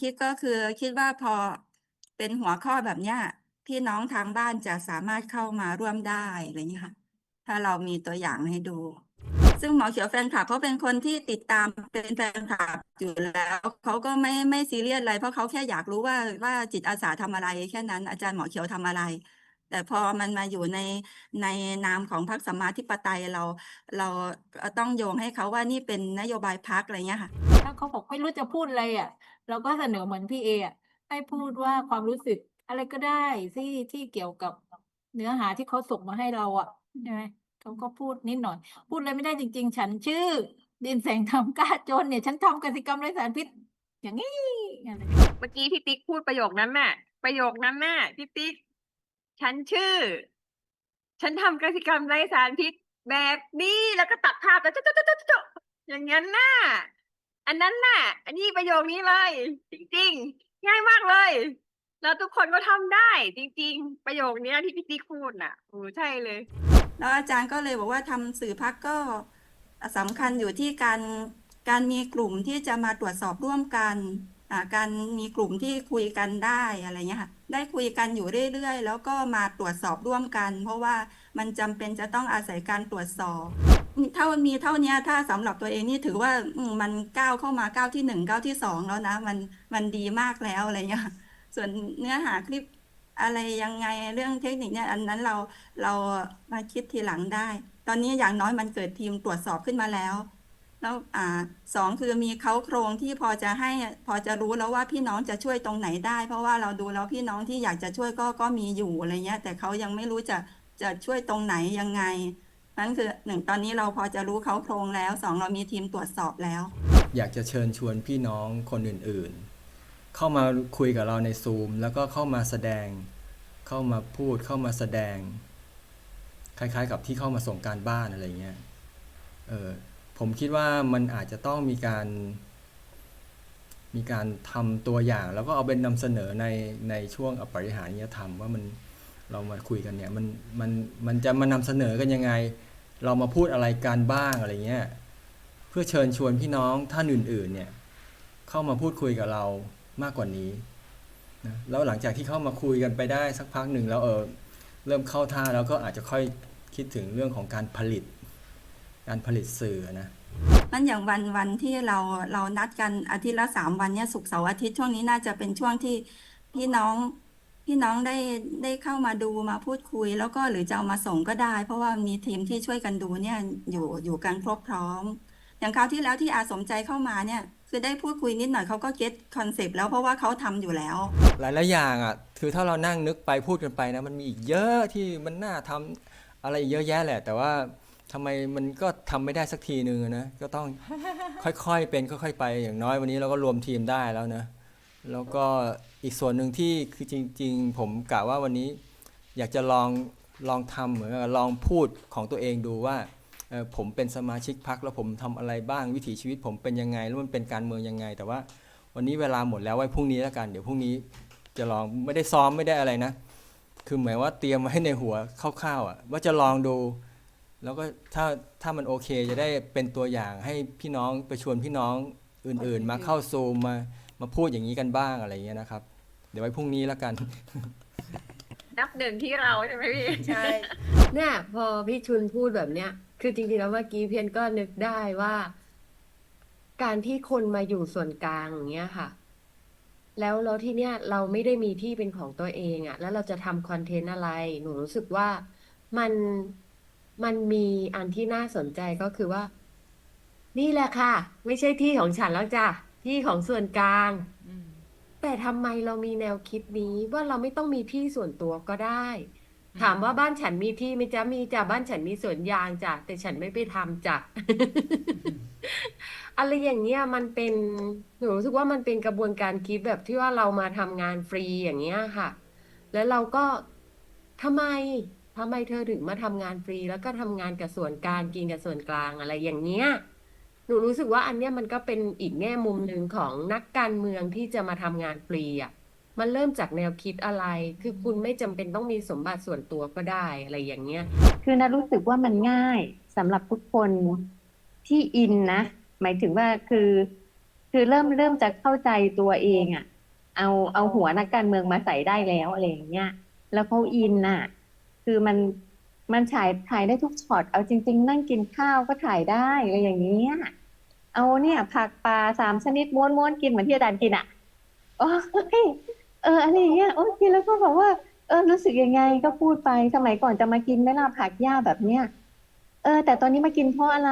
คิดก็คือคิดว่าพอเป็นหัวข้อแบบเนี้ยพี่น้องทางบ้านจะสามารถเข้ามาร่วมได้อะไรอย่างเงี้ยค่ะ ถ้าเรามีตัวอย่างให้ดู ซึ่งหมอเขียวแฟนคลับเขาเป็นคนที่ติดตามเป็นแฟนคลับอยู่แล้วเขาก็ไม่ไม่ซีเรียสอะไร เพราะเขาแค่อยากรู้ว่าว่าจิตอาสาทำอะไรแค่นั้นอาจารย์หมอเขียวทำอะไร แต่พอมันมาอยู่ในในนามของพรรคสัมมาธิปไตยเรา เราต้องโยงให้เขาว่านี่เป็นนโยบายพรรคอะไรเงี้ยค่ะ เขาบอกไม่รู้จะพูดอะไรอะ เราก็เสนอเหมือนพี่เออะให้พูดว่าความรู้สึกอะไรก็ได้ที่ที่เกี่ยวกับเนื้อหาที่เขาส่งมาให้เราอะใช่ไหมเขาก็พูดนิดหน่อย พูดอะไรไม่ได้จริง ๆ ฉันชื่อ ดินแสงทำกล้าจนเนี่ย ฉันทำกสิกรรมไร้สารพิษ อย่างนี้อะไรเมื่อกี้พี่ติ๊กพูดประโยคนั้นน่ะ ประโยคนั้นน่ะพี่ติ๊กฉันชื่อ ฉันทำกสิกรรมไร้สารพิษแบบนี้แล้วก็ตัดภาพแล้วจ๊ะจ๊ะจ๊ะจ๊ะจ๊ะอย่างนั้นน่ะ อันนั้นน่ะอันนี้ประโยคนี้เลย จริงๆ ง่ายมากเลย แล้วทุกคนก็ทำได้ จริง ๆ ประโยคนี้ที่พี่ติ๊กพูดน่ะโอ้ใช่เลย แล้วอาจารย์ก็เลยบอกว่าทำสื่อพักก็สำคัญอยู่ที่การการมีกลุ่มที่จะมาตรวจสอบร่วมกันการมีกลุ่มที่คุยกันได้อะไรเงี้ยค่ะได้คุยกันอยู่เรื่อยๆ แล้วก็มาตรวจสอบร่วมกัน เพราะว่ามันจำเป็นจะต้องอาศัยการตรวจสอบ เท่ามีเท่านี้ถ้าสำหรับตัวเองนี่ถือว่ามันก้าวเข้ามาก้าวที่หนึ่งก้าวที่สองแล้วนะมันมันดีมากแล้วอะไรเงี้ยส่วนเนื้อหาคลิปอะไรยังไงเรื่องเทคนิคเนี่ยอันนั้นเราเรามาคิดทีหลังได้ ตอนนี้อย่างน้อยมันเกิดทีมตรวจสอบขึ้นมาแล้ว แล้วอ่าสองคือมีเขาโครงที่พอจะให้พอจะรู้แล้วว่าพี่น้องจะช่วยตรงไหนได้ เพราะว่าเราดูแล้วพี่น้องที่อยากจะช่วยก็ก็มีอยู่อะไรเงี้ยแต่เขายังไม่รู้จะจะช่วยตรงไหนยังไง นั่นคือหนึ่งตอนนี้เราพอจะรู้เขาโครงแล้วสองเรามีทีมตรวจสอบแล้ว อยากจะเชิญชวนพี่น้องคนอื่นๆ เข้ามาคุยกับเราในซูมแล้วก็เข้ามาแสดง เข้ามาพูดเข้ามาแสดง คล้ายๆ กับที่เข้ามาส่งการบ้านอะไรเงี้ยเออผมคิดว่ามันอาจจะต้องมีการ มีการทำตัวอย่าง แล้วก็เอาเป็นนำเสนอในในช่วงอปริหาริยธรรมว่ามัน เรามาคุยกันเนี่ยมันมันมันจะมานำเสนอกันยังไง เรามาพูดอะไรกันบ้างอะไรเงี้ยเพื่อเชิญชวนพี่น้องท่านอื่นๆเนี่ยเข้ามาพูดคุยกับเรามากกว่านี้นะแล้วหลังจากที่เข้ามาคุยกันไปได้สักพักหนึ่งแล้วเออเริ่มเข้าท่าแล้วก็อาจจะค่อยคิดถึงเรื่องของการผลิต การผลิตสื่อนะนั่นอย่างวันวันที่เราเรานัดกันอาทิตย์ละสามวันเนี่ยศุกร์เสาร์อาทิตย์ช่วงนี้น่าจะเป็นช่วงที่พี่น้อง พี่น้องได้ได้เข้ามาดูมาพูดคุย แล้วก็หรือจะเอามาส่งก็ได้ เพราะว่ามีทีมที่ช่วยกันดูเนี่ยอยู่อยู่กันครบพร้อม อย่างคราวที่แล้วที่อาสมใจเข้ามาเนี่ยคือได้พูดคุยนิดหน่อยเขาก็เก็ตคอนเซปต์แล้วเพราะว่าเขาทำอยู่แล้ว หลายๆอย่างอะคือถ้าเรานั่งนึกไปพูดกันไปนะมันมีอีกเยอะที่มันน่าทำอะไรเยอะแยะแหละ แต่ว่าทำไมมันก็ทำไม่ได้สักทีนึงนะก็ต้องค่อยๆเป็นค่อย ๆ ไปอย่างน้อยวันนี้เราก็รวมทีมได้แล้วนะ แล้วก็อีกส่วนหนึ่งที่คือจริง ๆ ผมกะว่าวันนี้อยากจะลองลองทำเหมือนกับลองพูดของตัวเองดูว่าผมเป็นสมาชิกพักแล้วผมทำอะไรบ้างวิถีชีวิตผมเป็นยังไง แล้วมันเป็นการเมืองยังไง แต่ว่าวันนี้เวลาหมดแล้วไว้พรุ่งนี้แล้วกัน เดี๋ยวพรุ่งนี้จะลองไม่ได้ซ้อมไม่ได้อะไรนะ คือหมายว่าเตรียมไว้ในหัวคร่าวๆอะว่าจะลองดู แล้วก็ถ้าถ้ามันโอเคจะได้เป็นตัวอย่างให้พี่น้องไปชวนพี่น้องอื่นๆ มาเข้าซูมมา มาพูดอย่างนี้กันบ้างอะไรเงี้ยนะครับ เดี๋ยวไว้พรุ่งนี้แล้วกัน นับหนึ่งที่เราใช่ไหมพี่ ใช่ เนี่ยพอพี่ชุนพูดแบบเนี้ย คือจริงๆแล้วเมื่อกี้เพียนก็นึกได้ว่า การที่คนมาอยู่ส่วนกลางอย่างเงี้ยค่ะ แล้วแล้วที่เนี้ยเราไม่ได้มีที่เป็นของตัวเองอะ่ะ แล้วเราจะทำคอนเทนต์อะไร หนูรู้สึกว่ามันมันมีอันที่น่าสนใจก็คือว่า นี่แหละค่ะ ไม่ใช่ที่ของฉันแล้วจ้ะ ที่ของส่วนกลางแต่ทำไมเรามีแนวคิดนี้ว่าเราไม่ต้องมีที่ส่วนตัวก็ได้ถามว่าบ้านฉันมีที่ไหมจ๊ะมีจ้ะบ้านฉันมีสวนยางจ้ะแต่ฉันไม่ไปทำจ้ะ อะไรอย่างเงี้ยมันเป็นหนูรู้สึกว่ามันเป็นกระบวนการคิดแบบที่ว่าเรามาทำงานฟรีอย่างเงี้ยค่ะ แล้วเราก็ทำไมทำไมเธอถึงมาทำงานฟรี แล้วก็ทำงานกับส่วนกลางกินกับส่วนกลางอะไรอย่างเงี้ยห นูรู้สึกว่าอันเนี้ยมันก็เป็นอีกแง่มุมหนึ่งของนักการเมืองที่จะมาทำงานฟรีอะมันเริ่มจากแนวคิดอะไร คือคุณไม่จำเป็นต้องมีสมบัติส่วนตัวก็ได้อะไรอย่างเงี้ย คือนารู้สึกว่ามันง่ายสำหรับทุกคนที่อินนะ หมายถึงว่าคือ คือเริ่มเริ่มจะเข้าใจตัวเองอะ เอาเอาหัวนักการเมืองมาใส่ได้แล้วอะไรอย่างเงี้ยแล้วเขาอินน่ะ คือมันมันถ่ายถ่ายได้ทุกช็อตเอาจริง ๆ นั่งกินข้าวก็ถ่ายได้อะไรอย่างเงี้ย เอาเนี่ย ผักปลาสามชนิดม้วนม้วนกินเหมือนที่อาจารย์กินอะโอ้ยเอออะไรอย่างเงี้ยโอ้กินแล้วก็แบอกว่าเออรู้สึกยังไงก็พูดไปสมัยก่อนจะมากินไม่ล่ะผักหญ้าแบบเนี้ยเออ แต่ตอนนี้มากินเพราะอะไร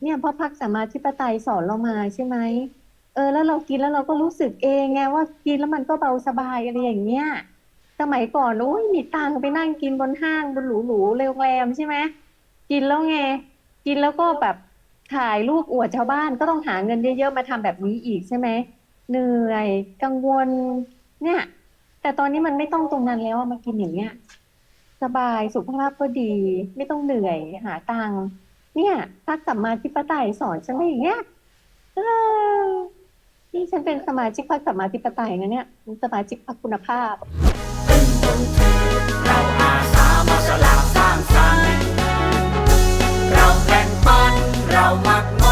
เนี่ยเพราะพักสมาธิปไตยสอนเรามาใช่ไหมเออ แล้วเรากินแล้วเราก็รู้สึกเองไงว่ากินแล้วมันก็เบาสบายอะไรอย่างเงี้ยสมัยก่อนโอ้ยมีตังไปนั่งกินบนห้างบนหรูๆโรงแรมใช่ไหมกินแล้วไงกินแล้วก็แบบ ถ่ายรูปอวดชาวบ้านก็ต้องหาเงินเยอะๆมาทำแบบนี้อีกใช่ไหมเหนื่อยกังวล เนี่ย แต่ตอนนี้มันไม่ต้องตรงนั้นแล้วมากินอย่างเงี้ยสบายสุขภาพก็ดี ไม่ต้องเหนื่อยหาตังค์เนี่ยพักสัมมาธิปไตยสอนฉันไม่อย่างเงี้ยนี่ฉันเป็นสมาชิกพรรคสัมมาธิปไตยนะเนี่ยสมาชิกพรรคคุณภาพเรา how much